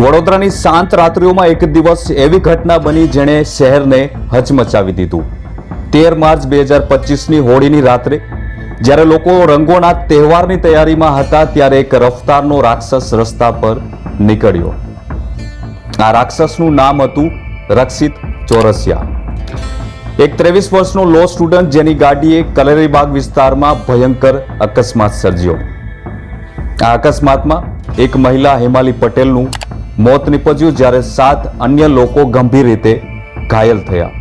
વડોદરાની શાંત રાત્રિઓમાં એક દિવસ એવી ઘટના બની જેણે શહેરને હચમચાવી દીધું. તેર માર્ચ બે હજાર પચીસની હોળીની રાત્રે, જ્યારે લોકો રંગોના તહેવારની તૈયારીમાં હતા ત્યારે એક રફતારનો રાક્ષસ રસ્તા પર નીકળ્યો. આ રાક્ષસનું નામ હતું રક્ષિત ચોરસિયા. એક ત્રેવીસ વર્ષનો લો સ્ટુડન્ટ જેની ગાડીએ કલેરીબાગ વિસ્તારમાં ભયંકર અકસ્માત સર્જ્યો. આ અકસ્માતમાં એક મહિલા હેમાલી પટેલનું મોત નીપજ્યું જ્યારે સાત અન્ય લોકો ગંભીર રીતે ઘાયલ થયા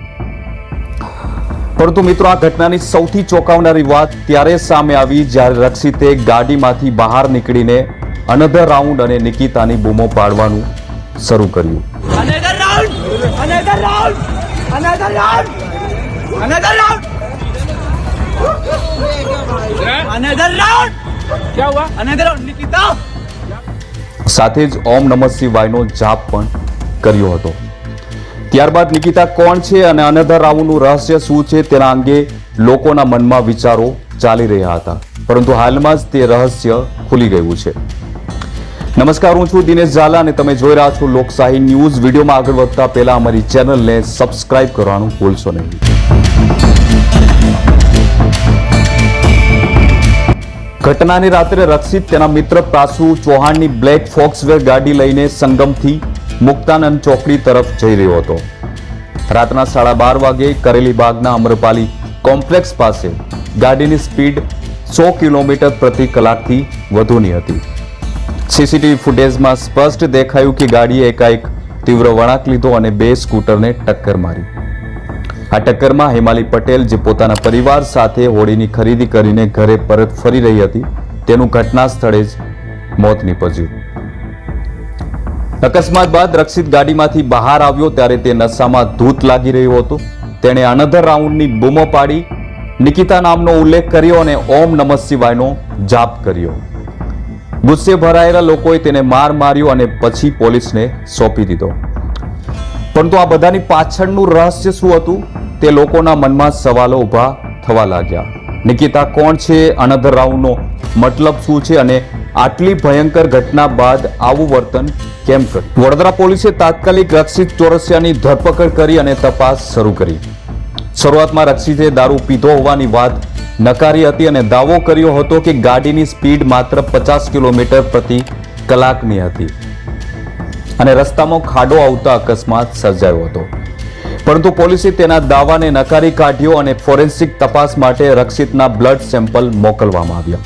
પરંતુ મિત્રો આ ઘટનાની સૌથી ચોંકાવનારી વાત ત્યારે સામે આવી જ્યારે રક્ષિતે ગાડીમાંથી બહાર નીકળીને અનધર રાઉન્ડ અને નિકિતાની બૂમો પાડવાનું શરૂ કર્યું Another round! Another round! Another round! Another round! Another round! क्या हुआ? Another round, Nikita! સાથે જ ઓમ નમઃ શિવાયનો જાપ પણ કર્યો હતો. ત્યારબાદ નિકિતા કોણ છે અને અનધર રાવનું રહસ્ય શું છે તેના અંગે લોકોના મનમાં વિચારો ચાલી રહ્યા હતા. પરંતુ હાલમાં જ તે રહસ્ય ખુલી ગયું છે. નમસ્કાર, હું છું દિનેશ ઝાલા અને તમે જોઈ રહ્યા છો લોકશાહી ન્યૂઝ. વિડીયોમાં આગળ વધતા પહેલા અમારી ચેનલને સબસ્ક્રાઇબ કરવાનું ભૂલશો નહીં. ઘટનાની રાત્રે રક્ષિત તેના મિત્ર પ્રાસુ ચૌહાણની બ્લેક ફોક્સવેર ગાડી લઈને સંગમથી મુક્તાનંદ ચોકડી તરફ જઈ રહ્યો હતો. રાતના સાડા બાર વાગે કરેલી બાગના અમરપાલી કોમ્પ્લેક્સ પાસે ગાડીની સ્પીડ સો કિલોમીટર પ્રતિ કલાકથી વધુની હતી. સીસીટીવી ફૂટેજમાં સ્પષ્ટ દેખાયું કે ગાડીએ એકાએક તીવ્ર વળાંક લીધો અને બે સ્કૂટરને ટક્કર મારી. આ ટક્કરમાં હેમાલી પટેલ જે પોતાના પરિવાર સાથે હોળીની ખરીદી કરીને ઘરે પરત ફરી રહી હતી, તેનું ઘટના સ્થળે જ મોત નીપજ્યું. અકસ્માત બાદ રક્ષિત ગાડીમાંથી બહાર આવ્યો ત્યારે તે નશામાં ધૂત લાગી રહ્યો હતો. તેણે અનધર રાઉન્ડની બૂમો પાડી, નિકિતા નામનો ઉલ્લેખ કર્યો અને ઓમ નમઃ શિવાયનો જાપ કર્યો. ગુસ્સે ભરાયેલા લોકોએ તેને માર માર્યો અને પછી પોલીસને સોંપી દીધો. પરંતુ આ બધાની પાછળનું રહસ્ય શું હતું? તે લોકોના મનમાં સવાલો ઊભા થવા લાગ્યા. નિકિતા, કોણ છે? અનધર રાવનો મતલબ શું છે? અને આટલી ભયંકર ઘટના બાદ આવું વર્તન કેમ કર્યું વડોદરા પોલીસે તાત્કાલિક રક્ષિત ચોરસિયાની ધરપકડ કરી અને તપાસ શરૂ કરી. શરૂઆતમાં રક્ષિતે દારૂ પીધો હોવાની વાત નકારી હતી અને દાવો કર્યો હતો કે ગાડીની સ્પીડ માત્ર પચાસ કિલોમીટર પ્રતિ કલાકની હતી. અને રસ્તામાં ખાડો આવતા અકસ્માત સર્જાયો હતો. પરંતુ પોલીસે તેના દાવાને નકારી કાઢ્યો અને ફોરેન્સિક તપાસ માટે રક્ષિતના બ્લડ સેમ્પલ મોકલવામાં આવ્યા.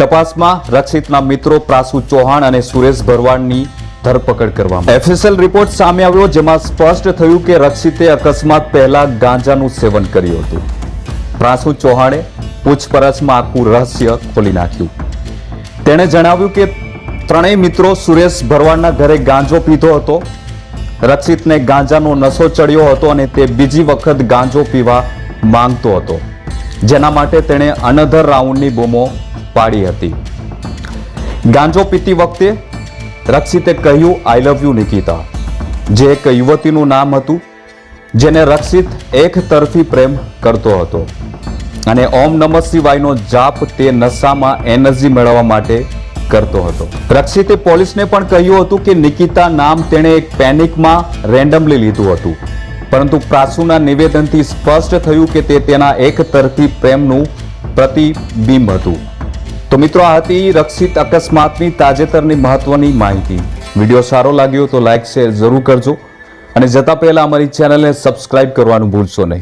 તપાસમાં રક્ષિતના મિત્રો પ્રાસુ ચૌહાણ અને સુરેશ ભરવાડની ધરપકડ કરવામાં એફએસએલ રિપોર્ટ સામે આવ્યો, જેમાં સ્પષ્ટ થયું કે રક્ષિતે અકસ્માત પહેલા ગાંજાનું સેવન કર્યું હતું. પ્રાસુ ચૌહાણે પૂછપરછમાં આખું રહસ્ય ખોલી નાખ્યું. તેણે જણાવ્યું કે ત્રણેય મિત્રો સુરેશ ભરવાડના ઘરે ગાંજો પીધો હતો. રક્ષિતને ગાંજાનો નશો ચડ્યો હતો અને તે બીજી વખત ગાંજો પીવા માંગતો હતો. જેના માટે તેણે અનધર રાઉન્ડની બૂમો પાડી હતી. ગાંજો પીતી વખતે રક્ષિતે કહ્યું આઈ લવ યુ નિકિતા. જે એક યુવતીનું નામ હતું, જેને રક્ષિત એક તરફી પ્રેમ કરતો હતો. અને ઓમ નમઃ શિવાયનો જાપ તે નશામાં એનર્જી મેળવવા માટે કરતો હતો. રક્ષિતે પોલીસને પણ કહ્યું હતું કે નિકિતા નામ તેણે એક પેનિકમાં રેન્ડમલી લીધું હતું. પરંતુ પ્રાસુના નિવેદનથી સ્પષ્ટ થયું કે તે તેના એક તરફી પ્રેમનું પ્રતિબિંબ હતું. તો મિત્રો, આ હતી રક્ષિત અકસ્માતની તાજેતરની મહત્વની માહિતી. વીડિયો સારો લાગ્યો તો લાઇક શેર જરૂર કરજો. અને જતા પહેલા અમારી ચેનલને સબસ્ક્રાઇબ કરવાનું ભૂલશો નહીં.